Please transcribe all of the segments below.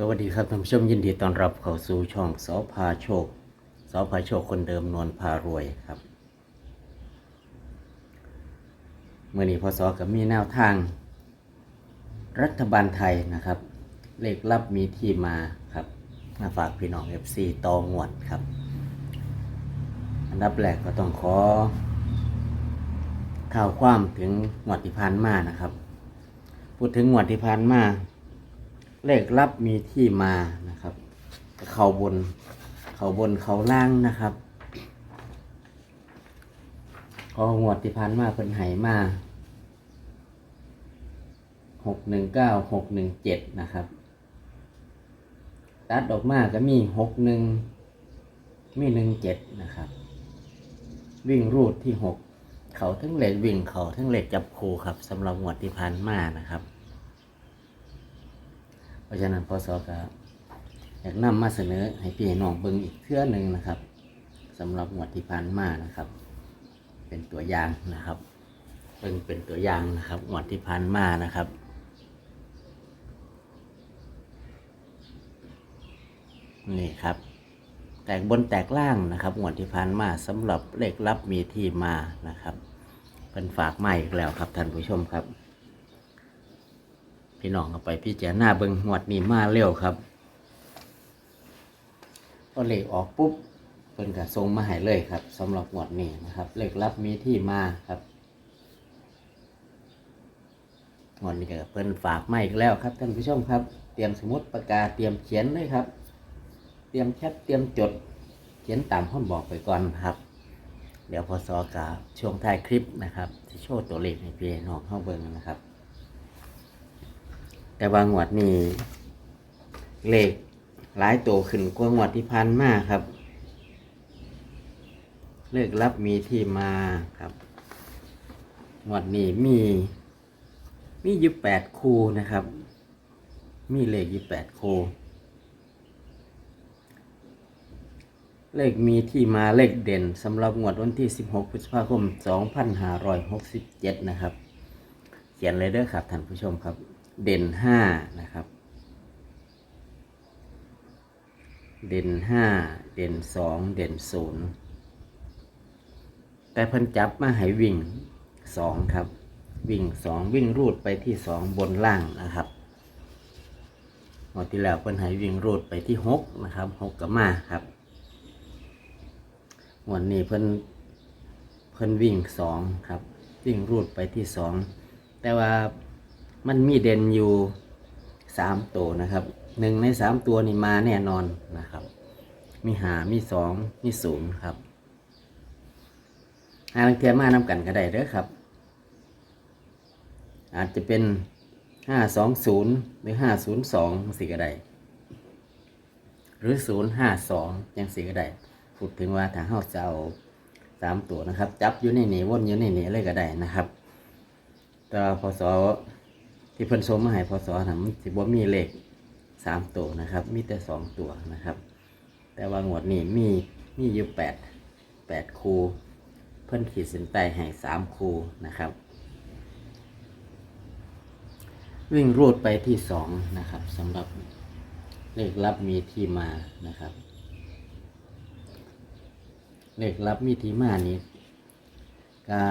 สวัสดีครับท่านผู้ชมยินดีต้อนรับเข้าสู่ช่องสอพาโชคสอพาโชคคนเดิมนวลพารวยครับเมื่อนี้พศกับมีแนวทาง รัฐบาลไทยนะครับ เลขลับมีที่มาครับมาฝากพี่น้อง FC ตองวดครับ อันดับแรกก็ต้องขอข่าวความถึงงวดที่ผ่านมานะครับ พูดถึงงวดที่ผ่านมา เลขลับมีที่มานะครับ เขาบน เขาบนเขาล่างนะครับพองวดที่ผ่านมาเพิ่นไหมาหกหนึ่งเก้าหกหนึ่งเจ็ดนะครับ ตัดออกมาก็มีหกหนึ่งมีหนึ่งเจ็ดนะครับ วิ่งรูดที่หกเขาทั้งเหล็กวิ่งเขาทั้งเหล็กจับคูครับสำหรับงวดที่ผ่านมานะครับ เพราะฉะนั้นพศก็อยากนำมาเสนอให้พี่น้องเบิ่งอีกเทื่อหนึ่งนะครับสำหรับงวดที่ผ่านมานะครับ เป็นตัวอย่างนะครับเบิ่งเป็นตัวอย่างนะครับงวดที่ผ่านมานะครับนี่ครับ แตกบนแตกล่างนะครับงวดที่ผ่านมาสำหรับเลขลับมีที่มานะครับเป็นฝากใหมาอีกแล้วครับท่านผู้ชมครับ พี่น้องเอาไปพี่เจ้าหน้าเบิงหวดนี้มาเร็วครับพอเลขออกปุ๊บเพิ่นก็ส่งมาให้เลยครับสำหรับหวดนี้นะครับ เลขลับมีที่มาครับหวดนี้ก็เพิ่นฝากมาอีกแล้วครับท่านผู้ชมครับ เตรียมสมุดปากกาเตรียมเขียนเลยครับ เตรียมแคปเตรียมจด เขียนตามข้อบอกไปก่อนครับ เดี๋ยวพอสอกาช่วงท้ายคลิปนะครับที่โชว์ตัวเลขให้พี่น้องเข้าเบิ่งนะครับ แต่บางงวดนี่เลขหลายตัวขึ้นกว่างวดที่พันมากครับ เลขลับมีที่มาครับงวดนี้มี มียู่แปดคูนะครับ มีเลขยู่แปดคูเลขมีที่มาเลขเด่นสำหรับงวดวันที่ 16 พฤษภาคม 2567 นะครับ เขียนเลยเด้อครับท่านผู้ชมครับ เด่นห้านะครับ เด่นห้าเด่นสองเด่นศูนย์แต่เพิ่นจับมาให้วิ่งสองครับ วิ่งสองวิ่งรูดไปที่สองบนล่างนะครับงวดที่แล้วเพิ่นให้วิ่งรูดไปที่หกนะครับหกกับมาครับวันนี้เพิ่นเพิ่นวิ่งสองครับ วิ่งรูดไปที่สองแต่ว่า มันมีเด่นอยู่สามตัวนะครับหนึ่งในสามตัวนี่มาแน่นอนนะครับ มีหามีสองมีศูนย์ครับหาลังเทียมานำกันก็ได้เด้อครับ อาจจะเป็นห้าสองศูนย์หรือห้าศูนย์สองสี่ก็ได้หรือศูนย์ห้าสองยังสี่ก็ได้พูดถึงว่าถ้าเฮาจะเอาสามตัวนะครับ จับอยู่ในนี้วนอยู่ในนี้เลยก็ได้นะครับแต่ว่าพศ ที่เพิ่นส่งมาให้พศนะมันสิบ่มีเลขสามตัวนะครับ มีแต่สองตัวนะครับ แต่ว่างวดนี้มีมีอยู่แปดแปดคูเพิ่นขีดเส้นใต้ให้สามคูนะครับ วิ่งรูดไปที่สองนะครับสำหรับเลขลับมีที่มานะครับ เลขลับมีที่มานี้กา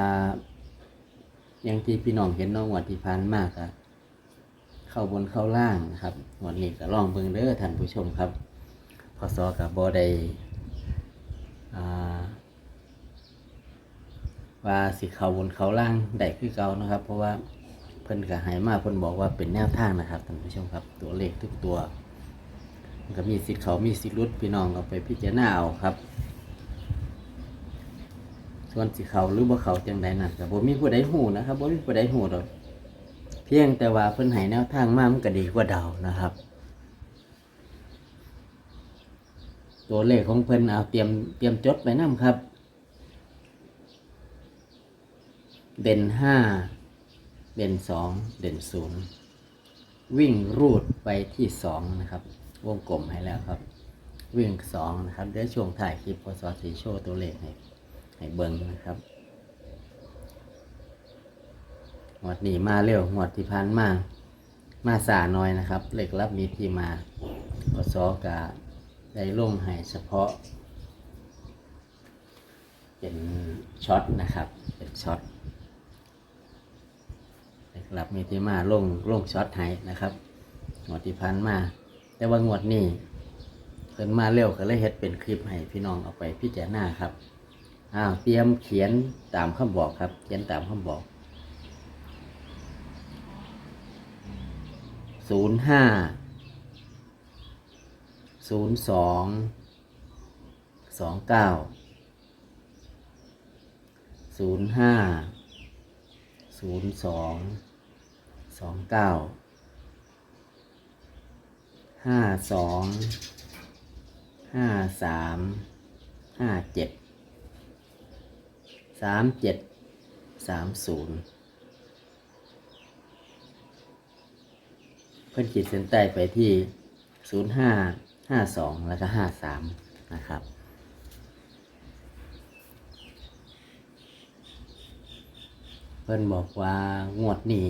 อย่างที่พี่น้องเห็นน้องวัดที่ผ่านมากอะ เข้าบนเข้าล่างนะครับวันนี้ก็ลองเบิ่งเด้อท่านผู้ชมครับพศกับบอได้ว่าสิเข้าบนเข้าล่างได้คือเก่านะครับ เพราะว่าเพิ่นก็หายมาเพิ่นบอกว่าเป็นแนวทางนะครับท่านผู้ชมครับ ตัวเลขทุกตัวก็มีสิทธิ์เขามีสิทธิ์รุดพี่น้องเอาไปพิจารณาเอาครับ ส่วนสิเขาหรือบ่เขาจังใดนั่นก็บ่มีผู้ใดฮู้นะครับบ่มีผู้ใดฮู้ดอก เพียงแต่ว่าเพิ่นให้แนวทางมามันก็ดีกว่าเดานะครับ ตัวเลขของเพิ่นเอาเตรียมเตรียมจดไปนํครับ เด่นห้าเด่นสองเด่นศูนย์วิ่งรูดไปที่สองนะครับ วงกลมให้แล้วครับ วิ่งสองนะครับเดี๋ยวช่วงถ่ายคลิปพอสอสีโชว์ตัวเลขให้ให้เบิ้งนะครับ หวดนี้มาเร็วหวดที่พันมามาสาน้อยนะครับเลขลับมีที่มาพศกะได้ลงให้เฉพาะ เป็นช็อตนะครับ เป็นช็อตนะครับมีที่มาลงลงช็อตให้นะครับงวดที่พันมา แต่ว่างวดนี้เพิ่นมาเร็วก็เลยเฮ็ดเป็นคลิปให้พี่น้องเอาไปพิจารณาครับอ้าวเตรียมเขียนตามคำบอกครับ เขียนตามคำบอก ศูนย์ห้าศูนย์สองสองเก้าศูนย์ห้าศูนย์สองสองเก้าห้าสองห้าสามห้าเจ็ดสามเจ็ดสามศูนย์ เพื่นขีดเส้นใต้ไปที่ศูนย์ห้าห้าสองแล้วก็ห้าสามนะครับ เพิ่นบอกว่างวดนี้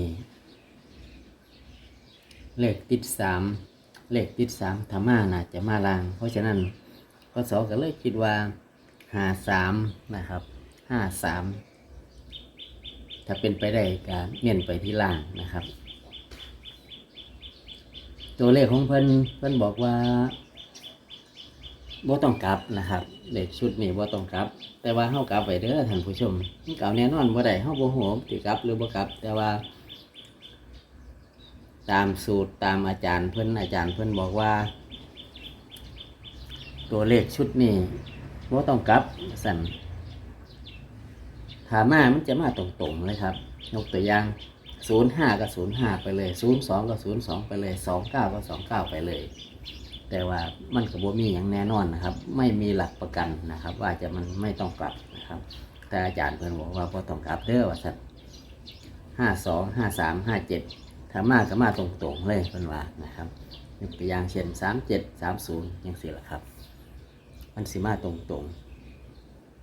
เลขติดสามเลขติดสามธรรมาน่าจะมาลาง เพราะฉะนั้นพศก็เลยคิดว่าหาสามนะครับห้าสามถ้าเป็นไปได้ก็เน้นไปที่ล่างนะครับ ตัวเลขของเพิ่นเพิ่นบอกว่าบ่ต้องกลับนะครับเลขชุดนี้บ่ต้องกลับ แต่ว่าเฮากลับไปเด้อท่านผู้ชมมันเก่าแน่นอนบ่ได้เฮาบ่ฮู้ว่าสิกลับหรือบ่กลับ แต่ว่า ตามสูตรตามอาจารย์เพิ่นอาจารย์เพิ่นบอกว่า ตัวเลขชุดนี้บ่ต้องกลับสั่นถามามันจะมาตรงๆเลยครับ ยกตัวอย่าง 05ก็05ไปเลย02ก็02ไปเลย29ก็29ไปเลย แต่ว่ามันก็บ่มีอย่างแน่นอนนะครับ ไม่มีหลักประกันนะครับ ว่าจะมันไม่ต้องกลับนะครับ แต่อาจารย์เพิ่นบอกว่าบ่ต้องกลับเด้อว่าซั่น52 53 57ถ้ามาก็มาตรงๆเลยเพิ่นว่านะครับยกตัวอย่างเช่น37 30จังซี่ละครับ มันสิมาตรง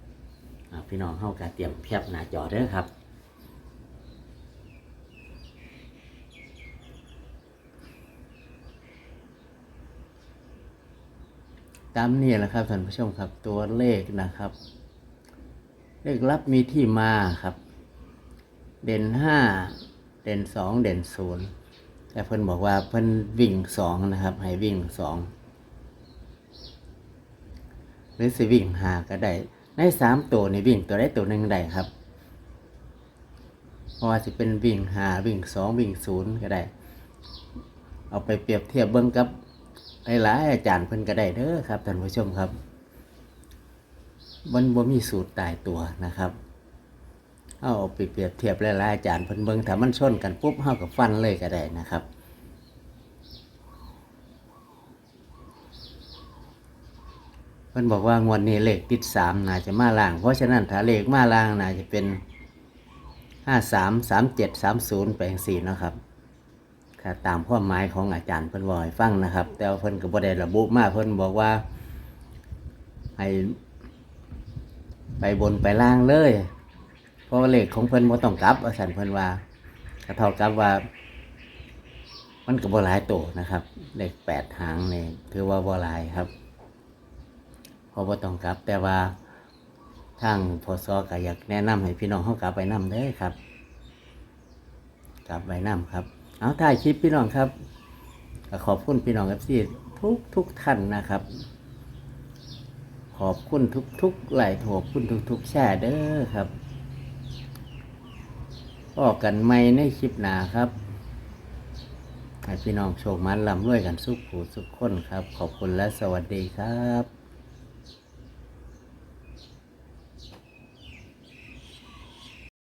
ๆพี่น้องเฮาก็เตรียมเพียบหน้าจอเด้อครับ ตามนี้แหละครับท่านผู้ชมครับตัวเลขนะครับ เลขลับมีที่มาครับ เด่นห้าเด่นสองเด่นศูนย์แต่เพิ่นบอกว่าเพิ่นวิ่งสองนะครับให้วิ่งสองหรือสิวิ่งหาก็ได้ในสามตัวนี่วิ่งตัวได้ตัวหนึ่งได้ครับเพราะว่าสิเป็นวิ่งหาวิ่งสองวิ่งศูนย์ก็ได้ เอาไปเปรียบเทียบเบิ้งกับ หลายๆอาจารย์เพิ่นก็ได้เด้อครับท่านผู้ชมครับมันบ่มีสูตรตายตัวนะครับ เอาไปเปรียบเทียบหลายๆอาจารย์เพิ่นเบิ่งถ้ามันชนกันปุ๊บเฮากับฟันเลยก็ได้นะครับเพิ่นบอกว่างวดนี้เลขติดสามน่าจะมาล่าง เพราะฉะนั้นถ้าเลขมาล่างน่าจะเป็นห้าสามสามเจ็ดสามศูนย์แปลงสี่นะครับ ค่ะตามความหมายของอาจารย์เพิ่นบอกให้ฟังนะครับ แต่ว่าเพิ่นก็บ่ได้ระบุมากเพิ่นบอกว่า ให้ไปบนไปล่างเลย เพราะว่าเลขของเพิ่นบ่ต้องกลับอาจารย์เพิ่นว่าก็เท่ากับว่า มันก็บ่หลายโตนะครับ เลขแปดหางนี่ถือว่าบ่หลายครับเพราะบ่ต้องกลับ แต่ว่าทางพศก็อยากแนะนำให้พี่น้องเฮากลับไปนำเด้อครับ กลับไปนำครับ เอาถ่ายคลิปพี่น้องครับขอบคุณพี่น้องเอฟซีทุกทุกท่านนะครับ ขอบคุณทุกทุกๆไลค์ขอบคุณทุกทุกแชร์เด้อครับออกกันไม่ในคลิปหนาครับให้พี่น้องโชคมันลำรวยกันสุขผูสุขคนครับ ขอบคุณและสวัสดีครับ